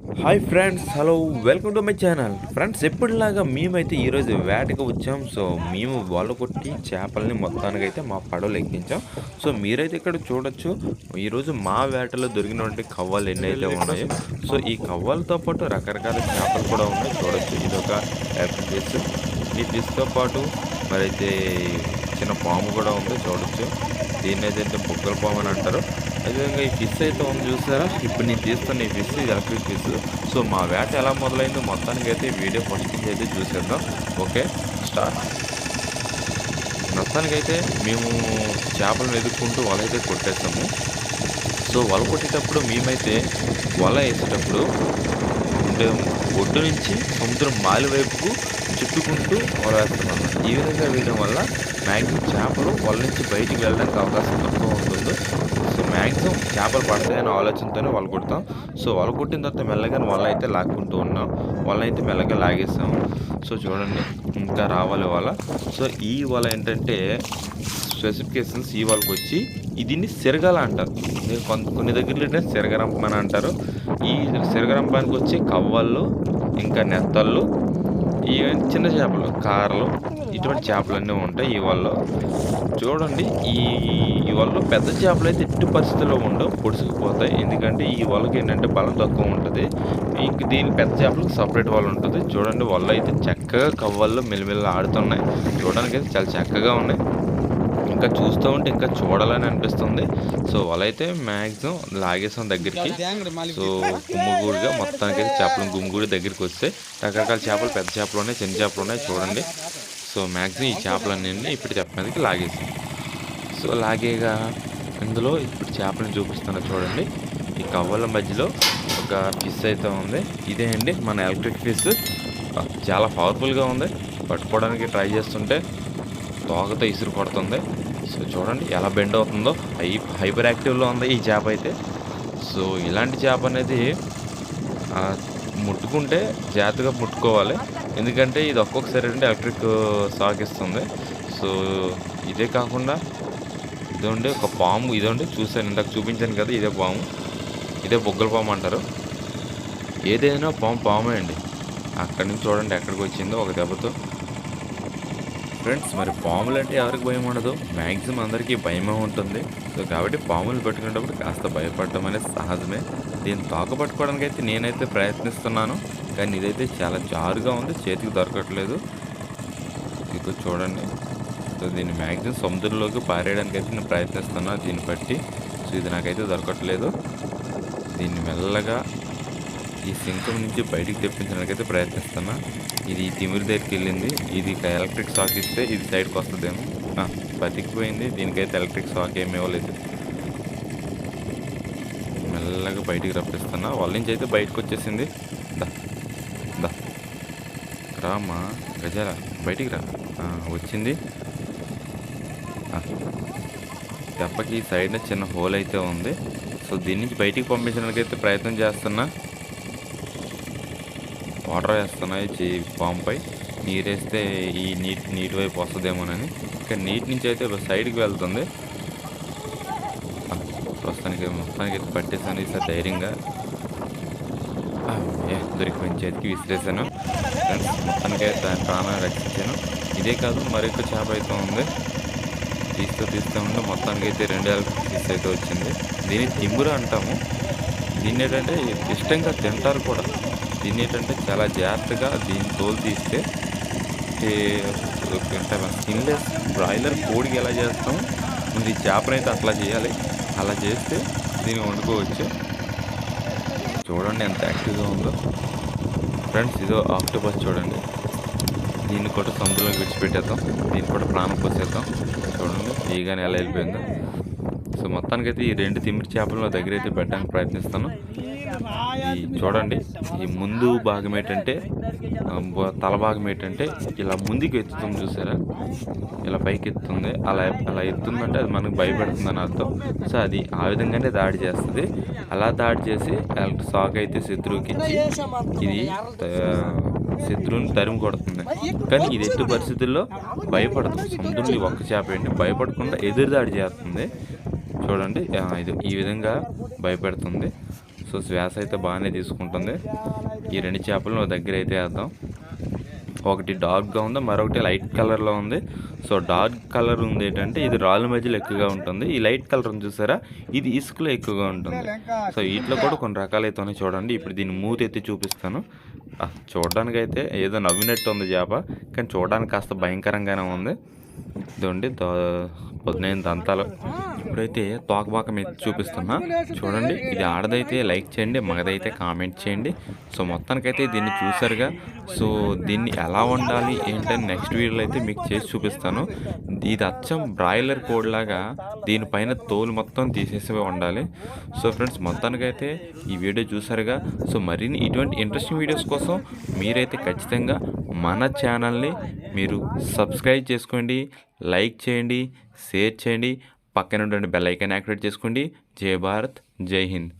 Hi friends hello welcome to my channel friends ఎప్పటిలాగా మేమైతే ఈరోజు వేటకి వచ్చాం. సో మేము వాళ్ళు కొట్టి చేపల్ని మొత్తానికి అయితే మా పడవలు ఎక్కించాం. సో మీరైతే ఇక్కడ చూడొచ్చు. ఈరోజు మా వేటలో దొరికినటువంటి కవ్వాలు ఎన్ని అయితే ఉన్నాయో. సో ఈ కవ్వాలతో పాటు రకరకాల చేపలు కూడా ఉన్నాయి. చూడొచ్చు. ఇది ఒక యాక్టివిటీస్ ఈ ఫిష్తో పాటు మరి అయితే చిన్న పాము కూడా ఉంది చూడొచ్చు. దీన్ని అయితే బొగ్గల పాము అని అంటారు. అదేవిధంగా ఈ ఫిష్ అయితే ఉంది చూసారా? ఇప్పుడు నేను తీస్తున్న ఈ ఫిష్ ఇది ఎలక్ట్రిక్ ఫిష్. సో మా వేట ఎలా మొదలైందో మొత్తానికి అయితే వీడియో ఫస్ట్ అయితే చూసేద్దాం. ఓకే? స్టార్ట్. మొత్తానికైతే మేము చేపలను ఎదుర్కొంటూ వల అయితే కొట్టేస్తాము. సో వల కొట్టేటప్పుడు మేమైతే వల వేసేటప్పుడు ఉండే ఒడ్డు నుంచి సముద్రం మాలి వైపుకు చుట్టుకుంటూ వలవేస్తున్నాం ఈ విధంగా వేయడం వల్ల మ్యాక్సిమం చేపలు వల నుంచి బయటికి వెళ్ళడానికి అవకాశం తక్కువ ఉంటుంది. సో మ్యాక్సిమం చేపలు పడతాయనే ఆలోచనతోనే వల కొడతాం. సో వల కొట్టిన తర్వాత మెల్లగా వల అయితే లాక్కుంటూ ఉన్నాం. వల అయితే మెల్లగా లాగేస్తాం సో చూడండి ఇంకా రావాలి వల సో ఈ వల ఏంటంటే స్పెసిఫికేషన్స్ ఈ వాళ్ళకి వచ్చి దీన్ని సిరగల అంటారు. నేను కొంత కొన్ని దగ్గరలో సిరగరంపం అని అంటారు. ఈ సిరగరంపానికి వచ్చి కవ్వళ్ళు ఇంకా నెత్తళ్ళు ఈ చిన్న చేపలు కారలు ఇటువంటి చేపలన్నీ ఉంటాయి ఈ చూడండి ఈ ఈ పెద్ద చేపలు అయితే ఎట్టి పరిస్థితుల్లో ఉండవు పొడుచుకుపోతాయి ఎందుకంటే ఈ వాళ్ళకి ఏంటంటే బలం తక్కువ ఉంటుంది. ఇంక దీని పెద్ద చేపలకు సపరేట్ వాళ్ళు ఉంటుంది. చూడండి వాళ్ళు అయితే చక్కగా కవ్వల్లో మెల్లిమెల్లి ఆడుతున్నాయి. చూడడానికి అయితే చాలా చక్కగా ఉన్నాయి. ఇంకా చూస్తూ ఉంటే ఇంకా చూడాలని అనిపిస్తుంది. సో వాళ్ళైతే మ్యాక్సిమం లాగేసాం దగ్గరికి. సో గుమ్మగూడిగా మొత్తానికి అయితే చేపలు గుమ్మగూడి దగ్గరికి వస్తే రకరకాల చేపలు పెద్ద చేపలు ఉన్నాయి చిన్న చేపలు ఉన్నాయి చూడండి. సో మ్యాక్సిమం ఈ చేపలన్నీ ఇప్పుడు చెప్పినందుకు లాగేసాం. సో లాగేగా ఇందులో ఇప్పుడు చేపలను చూపిస్తున్నా చూడండి. ఈ కవ్వల మధ్యలో ఒక ఫిష్ అయితే ఉంది. ఇదే అండి మన ఎలక్ట్రిక్ ఫిష్ చాలా పవర్ఫుల్గా ఉంది. పట్టుకోవడానికి ట్రై చేస్తుంటే తోకతో ఇసురు కొడుతుంది. సో చూడండి ఎలా బెండ్ అవుతుందో. హై హైపర్ యాక్టివ్లో ఉంది ఈ చేప అయితే. సో ఇలాంటి చేప అనేది ముట్టుకుంటే జాగ్రత్తగా ముట్టుకోవాలి. ఎందుకంటే ఇది ఒక్కొక్కసారి అంటే ఎలక్ట్రిక్ సాగిస్తుంది సో ఇదే కాకుండా ఇదండి ఒక పాము. ఇదండి చూశాను ఇందాక చూపించాను కదా ఇదే పాము. ఇదే బొగ్గల పాము అంటారు. ఏదైనా పాము పామే అండి. అక్కడి నుంచి చూడండి ఎక్కడికి వచ్చిందో ఒక దెబ్బతో. ఫ్రెండ్స్ మరి పాములు అంటే ఎవరికి భయం ఉండదు? మ్యాక్సిమం అందరికీ భయమే ఉంటుంది. సో కాబట్టి పాములు పెట్టుకునేటప్పుడు కాస్త భయపడటం అనేది సహజమే. దీన్ని తోక పట్టుకోవడానికి అయితే నేనైతే ప్రయత్నిస్తున్నాను. కానీ ఇదైతే చాలా జారుగా ఉంది. చేతికి దొరకట్లేదు. ఇది చూడండి. సో దీన్ని మ్యాక్సిమం సముద్రంలోకి పారేయడానికి అయితే నేను ప్రయత్నిస్తున్నాను దీన్ని బట్టి. సో ఇది నాకైతే దొరకట్లేదు. దీన్ని మెల్లగా ఈ సింకం నుంచి బయటికి తెప్పించడానికైతే ప్రయత్నిస్తున్నా. ఇది తిమిరి దగ్గరికి వెళ్ళింది. ఇది ఎలక్ట్రిక్ షాక్ ఇస్తే ఇది సైడ్కి వస్తుందేమో. బతికిపోయింది. దీనికైతే ఎలక్ట్రిక్ షాక్ ఏమి ఇవ్వలేదు. మెల్లగా బయటికి రప్పిస్తున్నా. వాళ్ళ నుంచి అయితే బయటకు వచ్చేసింది. దా దా. రామా గజాల బయటికి రా. వచ్చింది. ఆ, దెబ్బకి సైడ్న చిన్న హోల్ అయితే ఉంది. సో దీని నుంచి బయటికి పంపించడానికి అయితే ప్రయత్నం చేస్తున్నా. వాటర్ వేస్తున్నాయి చే పాంపై. నీరేస్తే ఈ నీటి నీటి వైపు వస్తుందేమోనని. ఇక్కడ నీటి నుంచి అయితే సైడ్కి వెళ్తుంది. ప్రస్తుతానికి మొత్తానికి అయితే పట్టేసాను ఈసారి ధైర్యంగా. ఆ, పంచాయతీకి దొరికిపోయిన చేతికి విసిరేసాను ఫ్రెండ్స్ మొత్తానికి అయితే దాని ప్రాణాన్ని రక్షించాను. ఇదే కాదు మరొక చేప అయితే ఉంది. తీస్తూ తీస్తూ ఉంటే మొత్తానికి అయితే రెండు వేల ఫిష్ అయితే వచ్చింది. దీన్ని తిమ్మురు అంటాము. దీన్ని ఏంటంటే ఇష్టంగా తింటారు కూడా. దీన్ని ఏంటంటే చాలా జాగ్రత్తగా దీన్ని తోలు తీస్తే స్కిన్లెస్ బ్రాయిలర్ కోడికి ఎలా చేస్తాం మరి ఈ చేపను అయితే అట్లా చేయాలి. అలా చేస్తే దీన్ని వండుకోవచ్చు. చూడండి ఎంత యాక్టివ్గా ఉందో. ఫ్రెండ్స్ ఇదో ఆక్టోపస్ చూడండి. దీన్ని కూడా సముద్రంలోకి విడిచిపెట్టేద్దాం. దీన్ని కూడా ప్రాణం పోసేద్దాం. చూడండి ఈగానే ఎలా వెళ్ళిపోయిందో. సో మొత్తానికైతే ఈ రెండు తిమ్మిరి చేపలను నా దగ్గర అయితే పెట్టడానికి ప్రయత్నిస్తాను. చూడండి ఈ ముందు భాగం ఏంటంటే తల భాగం ఏంటంటే ఇలా ముందుకు ఎత్తుతుంది చూసారా? ఇలా పైకి ఎత్తుంది అలా అలా ఎత్తుందంటే అది మనకు భయపెడుతుందని అర్థం. సో అది ఆ విధంగానే దాడి చేస్తుంది. అలా దాడి చేసి ఎలక్ట్రిక్ షాక్ అయితే శత్రువుకి ఇది శత్రువుని తరిమి కొడుతుంది. కానీ ఇది ఎట్టి పరిస్థితుల్లో భయపడదు. సముద్రంలో ఒక్క చేప ఏంటి? భయపడకుండా ఎదురు దాడి చేస్తుంది. చూడండి ఇది ఈ విధంగా భయపెడుతుంది. సో శ్వాస అయితే బాగానే తీసుకుంటుంది. ఈ రెండు చేపలను దగ్గర అయితే వేద్దాం. ఒకటి డార్క్గా ఉంది మరొకటి లైట్ కలర్లో ఉంది. సో డార్క్ కలర్ ఉంది ఏంటంటే ఇది రాళ్ళ మధ్యలో ఎక్కువగా ఉంటుంది. ఈ లైట్ కలర్ చూసారా? ఇది ఇసుకలో ఎక్కువగా ఉంటుంది. సో వీటిలో కూడా కొన్ని రకాలు అయితే ఉన్నాయి చూడండి. ఇప్పుడు దీన్ని మూత ఎత్తి చూపిస్తాను. చూడడానికి అయితే ఏదో నవ్వినట్టు ఉంది చేప కానీ చూడడానికి కాస్త భయంకరంగానే ఉంది. ఇదండి పొద్దున దంతాలు. ఇప్పుడైతే తోకబాక మీద చూపిస్తున్నా. చూడండి ఇది ఆడదైతే లైక్ చేయండి మగదైతే కామెంట్ చేయండి. సో మొత్తానికైతే దీన్ని చూసారుగా సో దీన్ని ఎలా వండాలి ఏంటని నెక్స్ట్ వీడియోలో అయితే మీకు చేసి చూపిస్తాను. ఇది అచ్చం బ్రాయిలర్ కోడ్ లాగా దీనిపైన తోలు మొత్తం తీసేసి వండాలి. సో ఫ్రెండ్స్ మొత్తానికైతే ఈ వీడియో చూసారుగా సో మరిన్ని ఇటువంటి ఇంట్రెస్టింగ్ వీడియోస్ కోసం మీరైతే ఖచ్చితంగా మన ఛానల్ని మీరు సబ్స్క్రైబ్ చేసుకోండి లైక్ చేయండి షేర్ చేయండి పక్కన ఉండండి బెల్ ఐకాన్ యాక్టివేట్ చేసుకోండి. జై భారత్ జై హింద్.